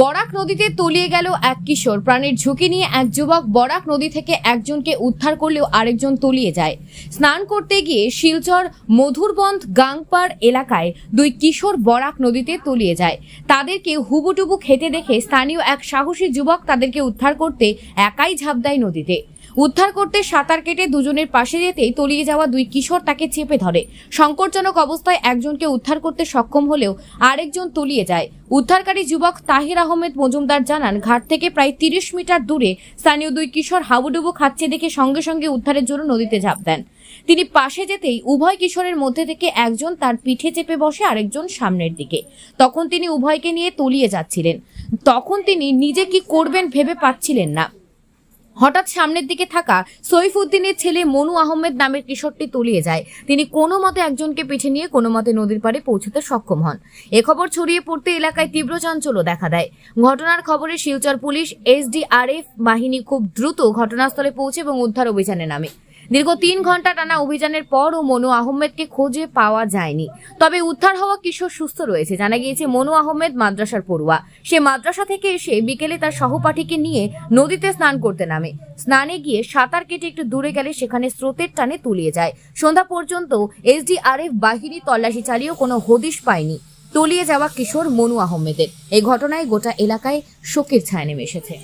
বরাক নদীতে তলিয়ে গেল এক কিশোর। প্রাণের ঝুঁকি নিয়ে এক যুবক বরাক নদী থেকে একজনকে উদ্ধার করলেও আরেকজন তলিয়ে যায়। স্নান করতে গিয়ে শিলচর মধুরবন্ধ গাংপাড় এলাকায় দুই কিশোর বরাক নদীতে তলিয়ে যায়। তাদেরকে হুবুটুবু খেতে দেখে স্থানীয় এক সাহসী যুবক তাদেরকে উদ্ধার করতে একাই ঝাঁপ দেয় নদীতে। উদ্ধার করতে সাঁতার কেটে দুজনের পাশে যেতেই তলিয়ে যাওয়া দুই কিশোর তাকে চেপে ধরে। সংকটজনক অবস্থায় একজনকে উদ্ধার করতে সক্ষম হলেও আরেকজন তলিয়ে যায়। উদ্ধারকারী যুবক তাহির আহমেদ মজুমদার জানান, ঘাট থেকে প্রায় তিরিশ মিটার দূরে স্থানীয় দুই কিশোর হাবুডুবু খাচ্ছে দেখে সঙ্গে সঙ্গে উদ্ধারের জন্য নদীতে ঝাঁপ দেন। তিনি পাশে যেতেই উভয় কিশোরের মধ্যে থেকে একজন তার পিঠে চেপে বসে আরেকজন সামনের দিকে। তখন তিনি উভয়কে নিয়ে তলিয়ে যাচ্ছিলেন। তখন তিনি নিজে কি করবেন ভেবে পাচ্ছিলেন না। হঠাৎ সামনের দিকে থাকা সৈফুদ্দিনের ছেলে মনু আহমেদ নামের কিশোরটি তলিয়ে যায়। তিনি কোনো মতে একজনকে পিঠে নিয়ে কোনো মতে নদীর পাড়ে পৌঁছতে সক্ষম হন। এ খবর ছড়িয়ে পড়তে এলাকায় তীব্র চাঞ্চল্য দেখা দেয়। ঘটনার খবরে শিলচর পুলিশ, এসডিআরএফ বাহিনী খুব দ্রুত ঘটনাস্থলে পৌঁছে এবং উদ্ধার অভিযানে নামে দীর্ঘ তিন ঘণ্টা টানা অভিযানের পরও মনু আহমেদকে খোঁজে পাওয়া যায়নি। তবে উদ্ধার হওয়া কিশোর সুস্থ রয়েছে, জানা গিয়েছে মনু আহমেদ মাদ্রাসার পড়ুয়া। সে মাদ্রাসা থেকে এসে বিকেলে তার সহপাঠীকে নিয়ে নদীতে স্নান করতে নামে। স্নানে গিয়ে সাঁতার কেটে একটু দূরে গেলে সেখানে স্রোতের টানে তলিয়ে যায়। সন্ধ্যা পর্যন্ত এসডিআরএফ বাহিনী তল্লাশি চালিয়েও কোনো হদিশ পায়নি। তলিয়ে যাওয়া কিশোর মনু আহমেদের। এই ঘটনায় গোটা এলাকায় শোকের ছায়া নেমে এসেছে।